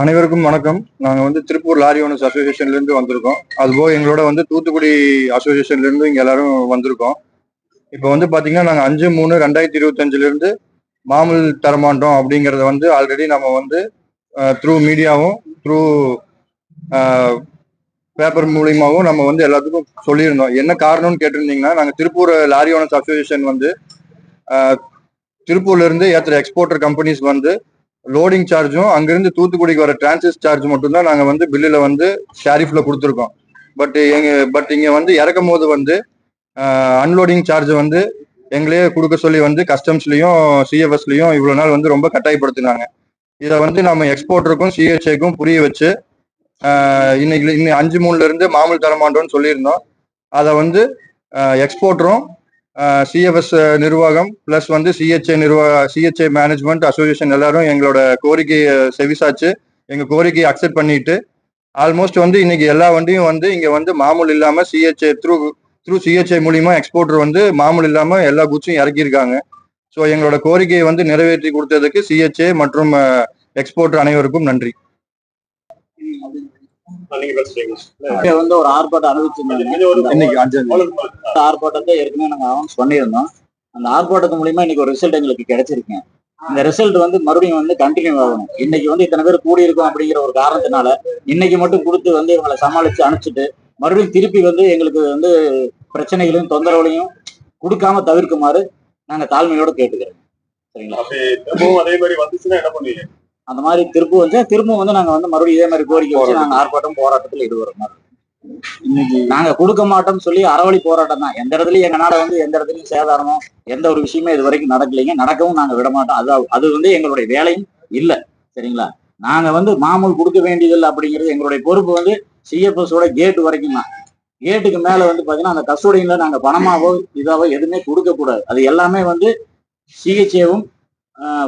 அனைவருக்கும் வணக்கம். நாங்க வந்து திருப்பூர் லாரி ஓனர்ஸ் அசோசியேஷன்ல இருந்து வந்திருக்கோம். அதுபோக எங்களோட வந்து தூத்துக்குடி அசோசியேஷன்ல இருந்து இங்க எல்லாரும் வந்திருக்கோம். இப்போ வந்து பாத்தீங்கன்னா நாங்க அஞ்சு மூணு ரெண்டாயிரத்தி இருபத்தஞ்சுல இருந்து மாமூல் தரமாட்டோம் அப்படிங்கறத வந்து ஆல்ரெடி நம்ம வந்து த்ரூ மீடியாவும் த்ரூ பேப்பர் மூலியமாவும் நம்ம வந்து எல்லாத்துக்கும் சொல்லியிருந்தோம். என்ன காரணம்னு கேட்டிருந்தீங்கன்னா நாங்கள் திருப்பூர் லாரி ஓனர்ஸ் அசோசியேஷன் வந்து திருப்பூர்ல இருந்து ஏத்துற எக்ஸ்போர்ட்டர் கம்பெனிஸ் வந்து லோடிங் சார்ஜும் அங்கிருந்து தூத்துக்குடிக்கு வர டிரான்சிட் சார்ஜ் மட்டும்தான் நாங்க வந்து பில்லுல வந்து ஷாரிஃப்ல கொடுத்துருக்கோம். பட் எங்க பட் இங்க வந்து இறக்கும் போது வந்து அன்லோடிங் சார்ஜ் வந்து எங்களே கொடுக்க சொல்லி வந்து கஸ்டம்ஸ்லயும் சிஎஃப்எஸ்லயும் இவ்வளவு நாள் வந்து ரொம்ப கட்டாயப்படுத்தினாங்க. இதை வந்து நம்ம எக்ஸ்போர்ட்டருக்கும் சிஹெச்ஏக்கும் புரிய வச்சு இன்னைக்கு இன்னும் அஞ்சு மூணுல இருந்து மாமூல் தரமாட்டோம்னு சொல்லியிருந்தோம். அதை வந்து எக்ஸ்போர்ட்டரும் சிஎஃப்எஸ் நிர்வாகம் ப்ளஸ் வந்து சிஹெச்ஐ நிர்வாக சிஹெச்ஐ மேனேஜ்மெண்ட் அசோசியேஷன் எல்லாரும் எங்களோட கோரிக்கையை செவிசாச்சு எங்க கோரிக்கையை அக்செப்ட் பண்ணிட்டு ஆல்மோஸ்ட் வந்து இன்னைக்கு எல்லா வண்டியும் வந்து இங்க வந்து மாமூல் இல்லாம சிஹெச்ஏ த்ரூ த்ரூ சிஹெச்ஐ மூலியமா எக்ஸ்போர்ட்டர் வந்து மாமூல் இல்லாம எல்லா குட்ஸும் இறக்கியிருக்காங்க. ஸோ எங்களோட கோரிக்கையை வந்து நிறைவேற்றி கொடுத்ததுக்கு சிஹெச்ஏ மற்றும் எக்ஸ்போர்ட்டர் அனைவருக்கும் நன்றி. நீங்க வந்து ஒரு ஆர்ப்பாட்டம் அறிவிச்சிருந்தாங்க. இன்னைக்கு அஞ்சு அந்த ஆர்ப்பாட்டத்தை ஏற்கனவே நாங்க அனௌன்ஸ் பண்ணியிருந்தோம். அந்த ஆர்ப்பாட்டத்து மூலியமா இன்னைக்கு ஒரு ரிசல்ட் எங்களுக்கு கிடைச்சிருக்கு இந்த ரிசல்ட் வந்து மறுபடியும் வந்து கண்டினியூ ஆகணும். இன்னைக்கு வந்து இத்தனை பேர் கூடி இருக்கோம் அப்படிங்கிற ஒரு காரணத்தினால இன்னைக்கு மட்டும் கொடுத்து வந்து இவங்களை சமாளிச்சு அனுப்பிச்சிட்டு மறுபடியும் திருப்பி வந்து எங்களுக்கு வந்து பிரச்சனைகளையும் தொந்தரவுகளையும் கொடுக்காம தவிர்க்குமாறு நாங்க தாழ்மையோட கேட்டுக்கிறோம். சரிங்களா? அதே மாதிரி வந்துச்சுன்னா என்ன பண்ணுவீங்க? அந்த மாதிரி திரும்ப வந்து திரும்ப வந்து நாங்க வந்து மறுபடியும் இதே மாதிரி கோரிக்கை வச்சு நாங்க ஆர்ப்பாட்டம் போராட்டத்தில் ஈடுபடுற மாதிரி. இன்னைக்கு நாங்க கொடுக்க மாட்டோம்னு சொல்லி அறவழி போராட்டம் தான். எந்த இடத்துலயும் எங்கனால வந்து எந்த இடத்துலயும் சேதாரமோ எந்த ஒரு விஷயமே இது வரைக்கும் நடக்கலைங்க. நடக்கவும் நாங்க விட மாட்டோம் அது அது வந்து எங்களுடைய வேலையும் இல்ல. சரிங்களா? நாங்க வந்து மாமூல் கொடுக்க வேண்டியதில்லை அப்படிங்கிறது எங்களுடைய பொறுப்பு வந்து சிஎஃப்எஸ் ஓட கேட் வரைக்கும் தான். கேட்டுக்கு மேல வந்து பாத்தீங்கன்னா அந்த கஸ்டோடியன்ல நாங்க பணமாவோ இதாவோ எதுவுமே கொடுக்க கூடாது அது எல்லாமே வந்து சிஹெச்ஏவும்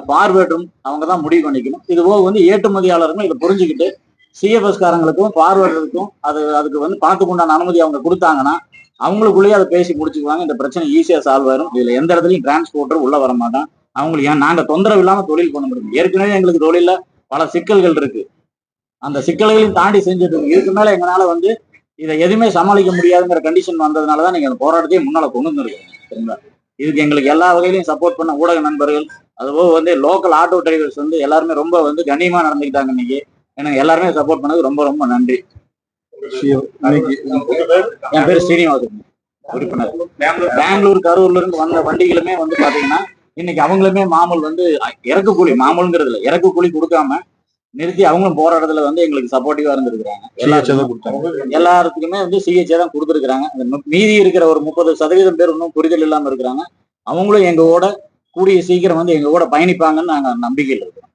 ஃபார்வேர்டும் அவங்க தான் முடிவு பண்ணிக்கணும். இது போக வந்து ஏற்றுமதியாளர்களும் இதை புரிஞ்சுக்கிட்டு சிஎஃப்எஸ் காரங்களுக்கும் அது அதுக்கு வந்து பணத்துக்கு உண்டான அனுமதி அவங்க கொடுத்தாங்கன்னா அவங்களுக்குள்ளேயே அதை பேசி முடிச்சுக்குவாங்க. இந்த பிரச்சனை ஈஸியாக சால்வ் ஆயிரும். இதில் எந்த இடத்துலையும் டிரான்ஸ்போர்ட்டர் உள்ள வர மாட்டான். அவங்களுக்கு ஏன் நாங்கள் தொந்தரவு இல்லாமல் தொழில் பண்ண முடியும். ஏற்கனவே எங்களுக்கு தொழிலில் பல சிக்கல்கள் இருக்கு. அந்த சிக்கல்களையும் தாண்டி செஞ்சுட்டு இருக்கு. இதுக்கு மேலே எங்களால் வந்து இதை எதுவுமே சமாளிக்க முடியாதுங்கிற கண்டிஷன் வந்ததுனால தான் நீங்கள் அந்த போராட்டத்தையே முன்னால் கொண்டு வந்துருக்கீங்க சரிங்களா? இதுக்கு எங்களுக்கு எல்லா வகையிலையும் சப்போர்ட் பண்ண ஊடக நண்பர்கள் அதுபோக வந்து லோக்கல் ஆட்டோ டிரைவர்ஸ் வந்து எல்லாருமே ரொம்ப வந்து கண்ணியமா நடந்துக்கிட்டாங்க இன்னைக்கு. எனக்கு எல்லாருமே சப்போர்ட் பண்ணது ரொம்ப ரொம்ப நன்றி. என் பேர் ஸ்ரீனிவாசன் உறுப்பினர். பெங்களூர். கரூர்ல இருந்து வந்த வண்டிகளுமே வந்து பாத்தீங்கன்னா இன்னைக்கு அவங்களுமே மாமூல் வந்து இறக்கு கூலி மாமூல்ங்கிறது இல்ல இறக்கு கூலி கொடுக்காம நிறுத்தி அவங்களும் போராட்டத்துல வந்து எங்களுக்கு சப்போர்ட்டிவா இருந்திருக்கிறாங்க. எல்லாத்துக்குமே வந்து சிஹெச்ஏ தான் கொடுத்துருக்காங்க மீதி இருக்கிற ஒரு முப்பது சதவீதம் பேர் இன்னும் புரிதல் இல்லாம இருக்கிறாங்க. அவங்களும் எங்க கூட கூடிய சீக்கிரம் வந்து எங்க கூட பயணிப்பாங்கன்னு நாங்க நம்பிக்கையில் இருக்கிறோம்